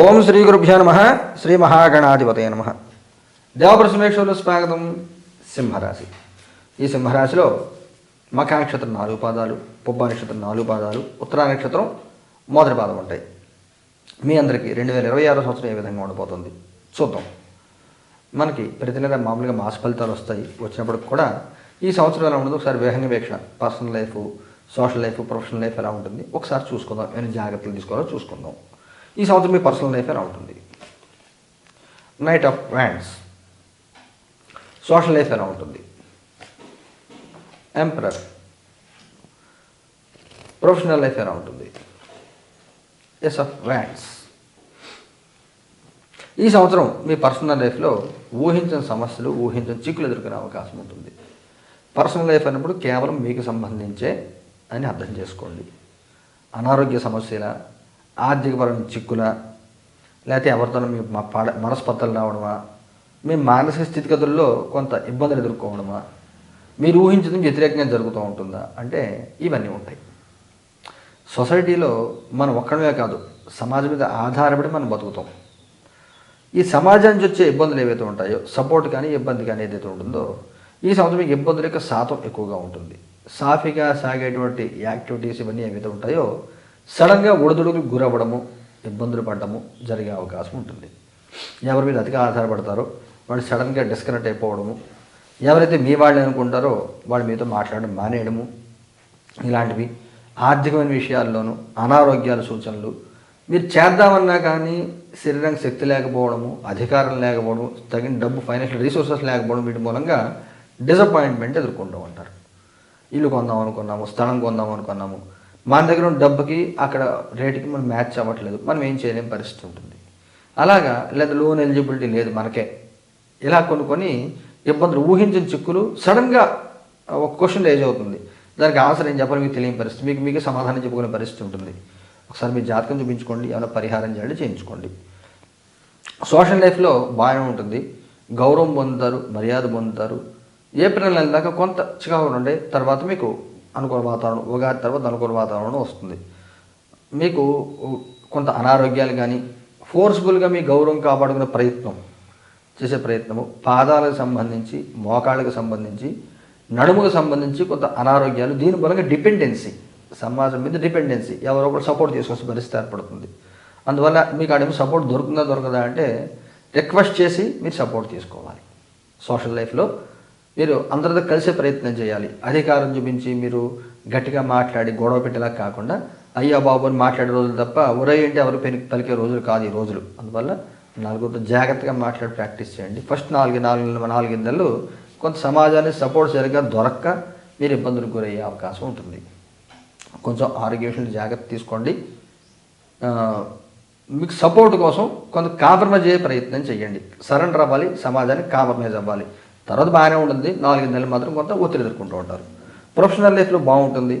ఓం శ్రీ గురుభ్యో నమ శ్రీ మహాగణాధిపతయ నమ. దేవప్రసమేశ్వరులు స్వాగతం సింహరాశి. ఈ సింహరాశిలో మఖా నక్షత్రం నాలుగు పాదాలు పుబ్బ నక్షత్రం నాలుగు పాదాలు ఉత్తరా నక్షత్రం మొదటి పాదం ఉంటాయి. మీ అందరికీ రెండు వేల ఇరవై ఆరో సంవత్సరం ఏ విధంగా ఉండబోతుంది? చూద్దాం. మనకి ప్రతి నెల మామూలుగా మాస ఫలితాలు వస్తాయి. వచ్చినప్పుడు కూడా ఈ సంవత్సరం ఎలా ఉండదు? ఒకసారి వేగంగా వీక్షణ. Personal life social life professional life ఎలా ఉంటుంది? ఒకసారి చూసుకుందాం. ఏమైనా జాగ్రత్తలు తీసుకోవాలో చూసుకుందాం. ఈ సంవత్సరం మీ పర్సనల్ లైఫ్ ఎలా ఉంటుంది knight of wands social life ఎలా ఉంటుంది ఎంపరర్ ప్రొఫెషనల్ లైఫ్ ఎలా ఉంటుంది ఎస్ ఆఫ్ వ్యాండ్స్ ఈ సంవత్సరం మీ పర్సనల్ లైఫ్లో ఊహించిన సమస్యలు ఊహించిన చిక్కులు ఎదుర్కొనే అవకాశం ఉంటుంది. పర్సనల్ లైఫ్ అన్నప్పుడు కేవలం మీకు సంబంధించే అని అర్థం చేసుకోండి. అనారోగ్య సమస్యల ఆర్థికపరమైన చిక్కుల లేకపోతే ఎవరితోనో మీ మా పాడ మనస్పర్ధలు రావడమా? మీ మానసిక స్థితిగతుల్లో కొంత ఇబ్బందులు ఎదుర్కోవడమా? మీరు ఊహించడం వ్యతిరేకంగా జరుగుతూ ఉంటుందా? అంటే ఇవన్నీ ఉంటాయి. సొసైటీలో మనం ఒక్కడమే కాదు సమాజం మీద ఆధారపడి మనం బతుకుతాం. ఈ సమాజానికి వచ్చే ఇబ్బందులు ఏవైతే ఉంటాయో సపోర్ట్ కానీ ఇబ్బంది కానీ ఏదైతే ఉంటుందో ఈ సంవత్సరం మీకు ఇబ్బందుల యొక్క శాతం ఎక్కువగా ఉంటుంది. సాఫీగా సాగేటువంటి యాక్టివిటీస్ ఇవన్నీ ఏవైతే ఉంటాయో సడన్గా ఒడిదుడుకులు గురవ్వడము ఇబ్బందులు పడడము జరిగే అవకాశం ఉంటుంది. ఎవరి మీద అతిగా ఆధారపడతారో వాళ్ళు సడన్గా డిస్కనెక్ట్ అయిపోవడము ఎవరైతే మీ వాళ్ళు అనుకుంటారో వాళ్ళు మీతో మాట్లాడడం మానేయడము ఇలాంటివి ఆర్థికమైన విషయాల్లోనూ అనారోగ్యాల సూచనలు మీరు చేద్దామన్నా కానీ శరీరానికి శక్తి లేకపోవడము అధికారం లేకపోవడం తగిన డబ్బు ఫైనాన్షియల్ రీసోర్సెస్ లేకపోవడం వీటి మూలంగా డిసప్పాయింట్మెంట్ ఎదుర్కొంటూ ఉంటారు. ఇల్లు కొందాం అనుకున్నాము స్థలం కొందాం అనుకున్నాము మన దగ్గర ఉన్న డబ్బుకి అక్కడ రేటుకి మనం మ్యాచ్ అవ్వట్లేదు. మనం ఏం చేయలేని పరిస్థితి ఉంటుంది. అలాగా లేదా లోన్ ఎలిజిబిలిటీ లేదు మనకే. ఇలా కొనుక్కొని ఇబ్బందులు ఊహించిన చిక్కులు సడన్గా ఒక క్వశ్చన్ రేజ్ అవుతుంది. దానికి ఆన్సర్ ఏం చెప్పాలి మీకు తెలియని పరిస్థితి. మీకు మీకే సమాధానం చెప్పుకునే పరిస్థితి ఉంటుంది. ఒకసారి మీ జాతకం చూపించుకోండి ఏమైనా పరిహారం చేయాలి చేయించుకోండి. సోషల్ లైఫ్లో బాగానే ఉంటుంది. గౌరవం పొందుతారు మర్యాద పొందుతారు. ఏప్రిల్ నెల దాకా కొంత చికాకులు ఉండే తర్వాత మీకు అనుకూల వాతావరణం ఉగాది తర్వాత అనుకూల వాతావరణం వస్తుంది. మీకు కొంత అనారోగ్యాలు కానీ ఫోర్స్ఫుల్గా మీ గౌరవం కాపాడుకునే ప్రయత్నం చేసే ప్రయత్నము పాదాలకు సంబంధించి మోకాళ్ళకు సంబంధించి నడుముకు సంబంధించి కొంత అనారోగ్యాలు దీని మూలంగా డిపెండెన్సీ సమాజం మీద డిపెండెన్సీ ఎవరో ఒకరు సపోర్ట్ తీసుకొచ్చే పరిస్థితి ఏర్పడుతుంది. అందువల్ల మీకు ఆడేమో సపోర్ట్ దొరుకుతుందా దొరకదా అంటే రిక్వెస్ట్ చేసి మీరు సపోర్ట్ తీసుకోవాలి. సోషల్ లైఫ్లో మీరు అందరితో కలిసే ప్రయత్నం చేయాలి. అధికారం చూపించి మీరు గట్టిగా మాట్లాడి గొడవ పెట్టేలా కాకుండా అయ్యా బాబు అని మాట్లాడే రోజులు తప్ప ఒరే ఏంటి ఎవరు పెని పలికే రోజులు కాదు ఈ రోజులు. అందువల్ల నలుగురితో జాగ్రత్తగా మాట్లాడి ప్రాక్టీస్ చేయండి. ఫస్ట్ నాలుగు నాలుగు నాలుగు నెలలు కొంత సమాజాన్ని సపోర్ట్ సరిగ్గా దొరక్క మీరు ఇబ్బందులకు గురయ్యే అవకాశం ఉంటుంది. కొంచెం ఆరోగ్య విషయంలో జాగ్రత్త తీసుకోండి. మీకు సపోర్ట్ కోసం కొంత కాంప్రమైజ్ అయ్యే ప్రయత్నం చేయండి. సరెండర్ అవ్వాలి సమాజానికి కాంప్రమైజ్ అవ్వాలి. తర్వాత బాగానే ఉంటుంది. నాలుగు నెలలు మాత్రం కొంత ఒత్తిడి ఎదుర్కొంటూ ఉంటారు. ప్రొఫెషనల్ లైఫ్లో బాగుంటుంది.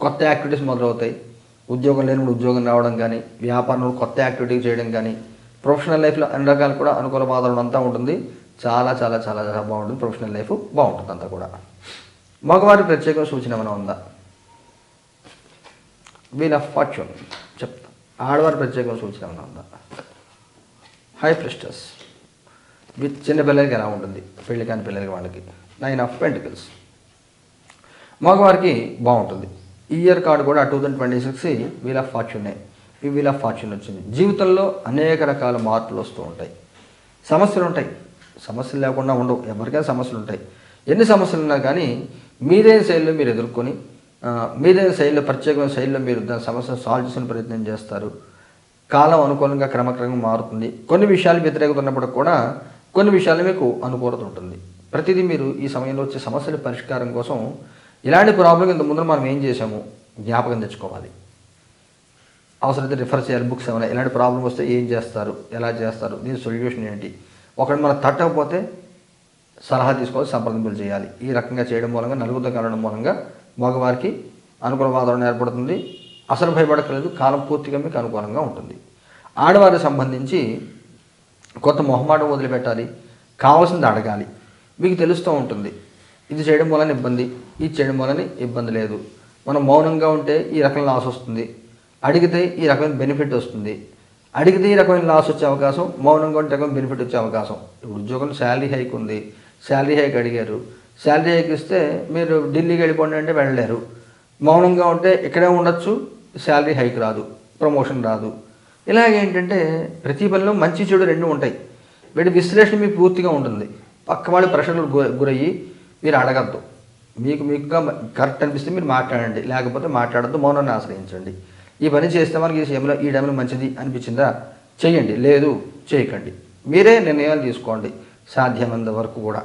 కొత్త యాక్టివిటీస్ మొదలవుతాయి. ఉద్యోగం లేని ఉద్యోగం రావడం కానీ వ్యాపారంలో కొత్త యాక్టివిటీ చేయడం కానీ ప్రొఫెషనల్ లైఫ్లో అన్ని రకాలు కూడా అనుకూల వాతావరణం అంతా ఉంటుంది. చాలా చాలా చాలా చాలా బాగుంటుంది. ప్రొఫెషనల్ లైఫ్ బాగుంటుంది అంతా కూడా. మగవారి ప్రత్యేక సూచన ఏమైనా ఉందా? వీల్ ఆఫ్ ఫార్చ్యూన్ చెప్తా. ఆడవారి ప్రత్యేక సూచన ఏమైనా ఉందా? హై ప్రెస్టర్స్ విత్ చిన్న పిల్లలకి ఎలా ఉంటుంది? పెళ్ళి కాని పిల్లలకి వాళ్ళకి. నైన్ ఆఫ్ పెంటికల్స్ మగవారికి బాగుంటుంది. ఈ ఇయర్ కార్డు కూడా two thousand twenty six wheel of ఫార్చ్యూనే ఈ వీల్ ఆఫ్ ఫార్చ్యూన్ వచ్చింది. జీవితంలో అనేక రకాల మార్పులు వస్తూ ఉంటాయి. సమస్యలు ఉంటాయి. సమస్యలు లేకుండా ఉండవు. ఎవరికైనా సమస్యలు ఉంటాయి. ఎన్ని సమస్యలు ఉన్నా కానీ మీదైన శైలిలో మీరు ఎదుర్కొని ఆ, శైలిలో ప్రత్యేకమైన శైలిలో మీరు దాని సమస్యను సాల్వ్ చేసిన ప్రయత్నం చేస్తారు? కాలం అనుకూలంగా క్రమక్రమంగా మారుతుంది. కొన్ని విషయాలు వ్యతిరేకత ఉన్నప్పుడు కూడా కొన్ని విషయాలు మీకు అనుకూలత ఉంటుంది. ప్రతిదీ మీరు ఈ సమయంలో వచ్చే సమస్యల పరిష్కారం కోసం ఇలాంటి ప్రాబ్లం ఇంత ముందు మనం ఏం చేసాము జ్ఞాపకం తెచ్చుకోవాలి. అవసరమైతే రిఫర్ చేయాలి బుక్స్ ఏమైనా ఇలాంటి ప్రాబ్లం వస్తే ఏం చేస్తారు? ఎలా చేస్తారు? దీని సొల్యూషన్ ఏంటి? ఒకటి మనం తట్టకపోతే సలహా తీసుకోవాలి సంప్రదింపులు చేయాలి. ఈ రకంగా చేయడం మూలంగా నలుగురితో కలవడం మూలంగా మగవారికి అనుకూల వాతావరణం ఏర్పడుతుంది. అసలు భయపడకలేదు కాలం పూర్తిగా మీకు అనుకూలంగా ఉంటుంది. ఆడవారికి సంబంధించి కొత్త మొహమాటం వదిలిపెట్టాలి కావాల్సింది అడగాలి. మీకు తెలుస్తూ ఉంటుంది ఇది చేయడం వలన ఇబ్బంది ఇది చేయడం వలన ఇబ్బంది లేదు. మనం మౌనంగా ఉంటే ఈ రకమైన లాస్ వస్తుంది. అడిగితే ఈ రకమైన బెనిఫిట్ వస్తుంది. అడిగితే ఈ రకమైన లాస్ వచ్చే అవకాశం మౌనంగా ఉంటే రకం బెనిఫిట్ వచ్చే అవకాశం. ఇప్పుడు ఉద్యోగం శాలరీ హైక్ ఉంది శాలరీ హైక్ అడిగారు. శాలరీ హైక్ ఇస్తే మీరు ఢిల్లీకి వెళ్ళిపోండి అంటే వెళ్ళలేరు. మౌనంగా ఉంటే ఇక్కడే ఉండొచ్చు శాలరీ హైక్ రాదు ప్రమోషన్ రాదు. ఇలాగేంటంటే ప్రతి పనిలో మంచి చెడు రెండు ఉంటాయి. వీటి విశ్లేషణ మీకు పూర్తిగా ఉంటుంది. పక్క వాళ్ళు ప్రెషర్లు గురయ్యి మీరు అడగద్దు. మీకు మీకుగా కరెక్ట్ అనిపిస్తే మీరు మాట్లాడండి. లేకపోతే మాట్లాడద్దు మౌనాన్ని ఆశ్రయించండి. ఈ పని చేస్తే మనకి ఈ సమయంలో ఈ టైంలో మంచిది అనిపించిందా? చేయండి లేదు చేయకండి. మీరే నిర్ణయాలు తీసుకోండి. సాధ్యమైనంత వరకు కూడా.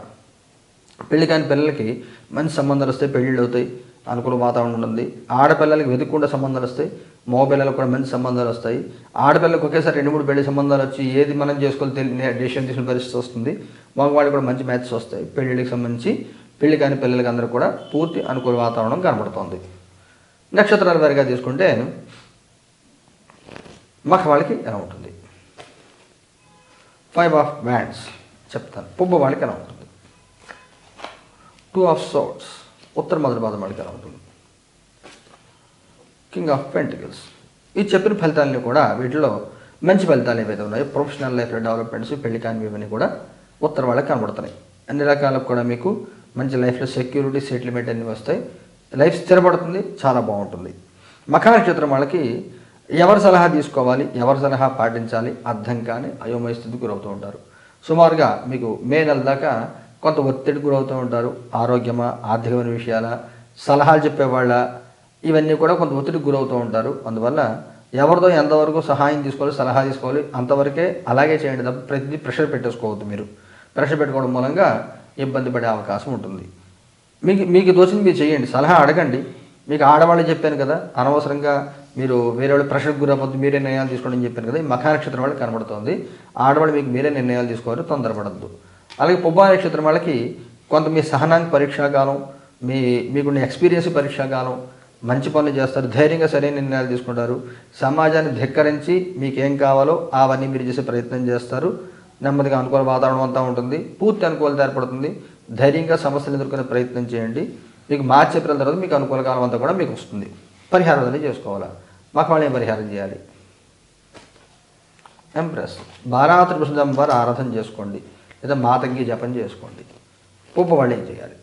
పెళ్ళి కాని పిల్లలకి మంచి సంబంధాలు వస్తాయి పెళ్ళిళ్ళు అవుతాయి. అనుకూల వాతావరణం ఉంటుంది. ఆడపిల్లలకి వెతుక్కుండా సంబంధాలు వస్తాయి. మగ పిల్లలకు కూడా మంచి సంబంధాలు వస్తాయి. ఆడపిల్లలకు ఒకేసారి రెండు మూడు పెళ్ళి సంబంధాలు వచ్చి ఏది మనం చేసుకోవాలి తెలియని డెసిషన్ తీసుకునే పరిస్థితి వస్తుంది. మగవాళ్ళకి కూడా మంచి మ్యాచెస్ వస్తాయి. పెళ్ళిళ్ళకి సంబంధించి పెళ్ళి కాని పిల్లలకి అందరూ కూడా పూర్తి అనుకూల వాతావరణం కనబడుతుంది. నక్షత్రాల వారిగా తీసుకుంటే మఖ వాళ్ళకి ఎలా ఉంటుంది? ఫైవ్ ఆఫ్ బ్యాండ్స్ చెప్తాను. పుబ్బ వాళ్ళకి ఎలా ఉంటుంది? టూ ఆఫ్ సోట్స్ ఉత్తర మధుర పాదం వాళ్ళకి ఉంటుంది. కింగ్ ఆఫ్ పెంటికల్స్ ఈ చెప్పిన ఫలితాలని కూడా వీటిలో మంచి ఫలితాలు ఏవైతే ఉన్నాయో ప్రొఫెషనల్ లైఫ్లో డెవలప్మెంట్స్ పెళ్ళి కానీ ఇవన్నీ కూడా ఉత్తర వాళ్ళకి కనబడుతున్నాయి. అన్ని రకాలకు కూడా మీకు మంచి లైఫ్లో సెక్యూరిటీ సెటిల్మెంట్ అన్నీ వస్తాయి. లైఫ్ స్థిరపడుతుంది చాలా బాగుంటుంది. మఖా నక్షత్రం వాళ్ళకి ఎవరి సలహా తీసుకోవాలి ఎవరి సలహా పాటించాలి అర్థం కానీ అయోమయ స్థితికి గురవుతూ ఉంటారు. సుమారుగా మీకు మే నెల దాకా కొంత ఒత్తిడి గురవుతూ ఉంటారు. ఆరోగ్యమా ఆర్థికమైన విషయాల సలహాలు చెప్పేవాళ్ళ ఇవన్నీ కూడా కొంత ఒత్తిడికి గురవుతూ ఉంటారు. అందువల్ల ఎవరితో ఎంతవరకు సహాయం తీసుకోవాలి సలహా తీసుకోవాలి అంతవరకే అలాగే చేయండి తప్ప ప్రతిదీ ప్రెషర్ పెట్టేసుకోవద్దు మీరు. ప్రెషర్ పెట్టుకోవడం మూలంగా ఇబ్బంది పడే అవకాశం ఉంటుంది. మీకు మీకు దోచింది మీరు చేయండి. సలహా అడగండి. మీకు ఆడవాళ్ళు చెప్పాను కదా అనవసరంగా మీరు వేరే వాళ్ళు ప్రెషర్కి గురవద్దు మీరే నిర్ణయాలు తీసుకోండి అని చెప్పాను కదా ఈ మఖా నక్షత్రం వాళ్ళు కనబడుతోంది. ఆడవాళ్ళు మీకు మీరే నిర్ణయాలు తీసుకోవాలి తొందరపడద్దు. అలాగే పుబ్బా నక్షత్రం వాళ్ళకి కొంత మీ సహనానికి పరీక్షాకాలం మీ మీకున్న ఎక్స్పీరియన్స్ పరీక్షాకాలం మంచి పనులు చేస్తారు ధైర్యంగా సరైన నిర్ణయాలు తీసుకుంటారు. సమాజాన్ని ధిక్కరించి మీకు ఏం కావాలో అవన్నీ మీరు చేసే ప్రయత్నం చేస్తారు. నెమ్మదిగా అనుకూల వాతావరణం అంతా ఉంటుంది. పూర్తి అనుకూలత ఏర్పడుతుంది. ధైర్యంగా సమస్యలు ఎదుర్కొనే ప్రయత్నం చేయండి. మీకు మార్చి ఏప్రిల్ తర్వాత మీకు అనుకూల కాలం అంతా కూడా మీకు వస్తుంది. పరిహారం అనేది చేసుకోవాలా? మాకు వాళ్ళు ఏం పరిహారం చేయాలి? ఎంప్రెస్ బారాత్రి కృష్ణదమ్మ వారు ఆరాధన చేసుకోండి. లేదా మాతంగి జపం చేసుకోండి. పుప్ప వాళ్ళు ఏం చేయాలి?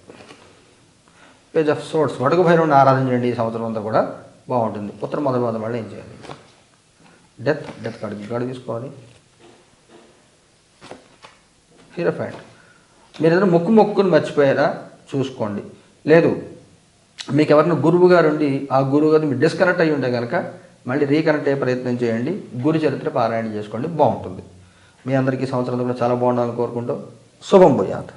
పేజ్ ఆఫ్ సోర్ట్స్ వడుగు భైరవుని ఆరాధన చేయండి ఈ సంవత్సరం అంతా కూడా బాగుంటుంది. ఉత్తర మొదటి మొదటి వాళ్ళు ఏం చేయాలి? డెత్ డెత్ కార్డు కార్డు తీసుకోవాలి. ఫ్యాంట్ మీరు ఏదైనా మొక్కు మొక్కుని మర్చిపోయారా చూసుకోండి. లేదు మీకు ఎవరైనా గురువు గారు ఉండి ఆ గురువు గారు మీరు డిస్కనెక్ట్ అయ్యి ఉంటే కనుక మళ్ళీ రీకనెక్ట్ అయ్యే ప్రయత్నం చేయండి. గురు చరిత్ర పారాయణ చేసుకోండి. బాగుంటుంది. మీ అందరికీ సంవత్సరం కూడా చాలా బాగుండాలని కోరుకుంటూ శుభం పోయాత్